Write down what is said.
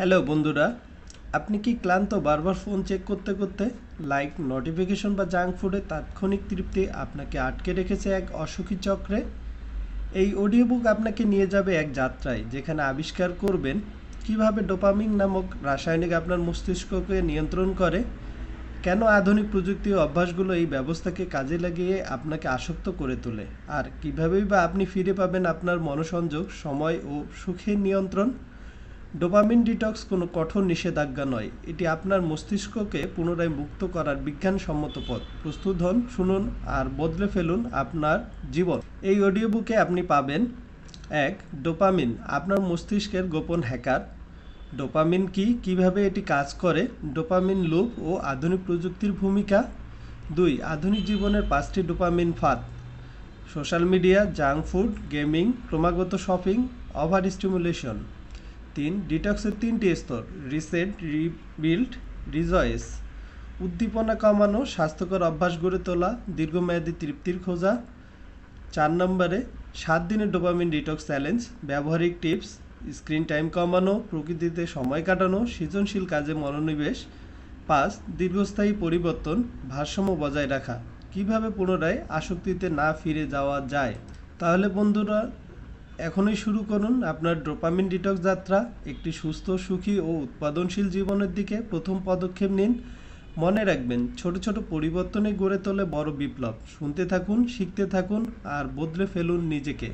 Hello বন্ধুরা, আপনি কি ক্লান্ত বারবার ফোন চেক করতে করতে লাইক নোটিফিকেশন বা জাঙ্ক ফুডে তাৎক্ষণিক তৃপ্তি আপনাকে আটকে রেখেছে এক অসুখী চক্রে? এই অডিও বুক আপনাকে নিয়ে যাবে এক যাত্রায়, যেখানে আবিষ্কার করবেন কীভাবে ডোপামিন নামক রাসায়নিক আপনার মস্তিষ্ককে নিয়ন্ত্রণ করে, কেন আধুনিক প্রযুক্তি অভ্যাসগুলো এই ব্যবস্থাকে কাজে লাগিয়ে আপনাকে আসক্ত করে তোলে, আর কিভাবেই বা আপনি ফিরে পাবেন আপনার মনোসংযোগ, সময় ও সুখের নিয়ন্ত্রণ। ডোপামিন ডিটক্স কোনো কঠোর নিষেধাজ্ঞা নয়। এটি আপনার মস্তিষ্ককে পুনরায় মুক্ত করার বিজ্ঞানসম্মত পথ। প্রস্তুত হন, শুনুন, আর বদলে ফেলুন আপনার জীবন। এই অডিও বুকে আপনি পাবেন, এক, ডোপামিন। আপনার মস্তিষ্কের গোপন হ্যাকার। ডোপামিন কি? কীভাবে এটি কাজ করে? ডোপামিন লুপ ও আধুনিক প্রযুক্তির ভূমিকা? দুই, আধুনিক জীবনের পাঁচটি ডোপামিন ফাঁদ। Social media, junk food, gaming, ক্রমাগত শপিং ওভার স্টিমুলেশন তিন ডিটক্সের তিনটি স্তর রিসেট রিবিল্ড রিজয়েস উদ্দীপনা কমানো, স্বাস্থ্যকর অভ্যাস গড়ে তোলা, দীর্ঘমেয়াদী তৃপ্তির খোঁজা। চার নম্বরে, সাত দিনের ডোপামিন ডিটক্স চ্যালেঞ্জ ব্যবহারিক টিপস স্ক্রিন টাইম কমানো, প্রকৃতিতে সময় কাটানো, সৃজনশীল কাজে মনোনিবেশ। পাঁচ, দীর্ঘস্থায়ী পরিবর্তন, ভারসাম্য বজায় রাখা। কীভাবে পুনরায় আসক্তিতে না ফিরে যাওয়া যায়? তাহলে বন্ধুরা এখনই শুরু করুন আপনার ডোপামিন ডিটক্স যাত্রা। একটি সুস্থ, সুখী ও উৎপাদনশীল জীবনের দিকে প্রথম পদক্ষেপ নিন। মনে রাখবেন, ছোট ছোট পরিবর্তনে গড়ে তোলে বড় বিপ্লব। শুনতে থাকুন, শিখতে থাকুন আর বদলে ফেলুন নিজেকে।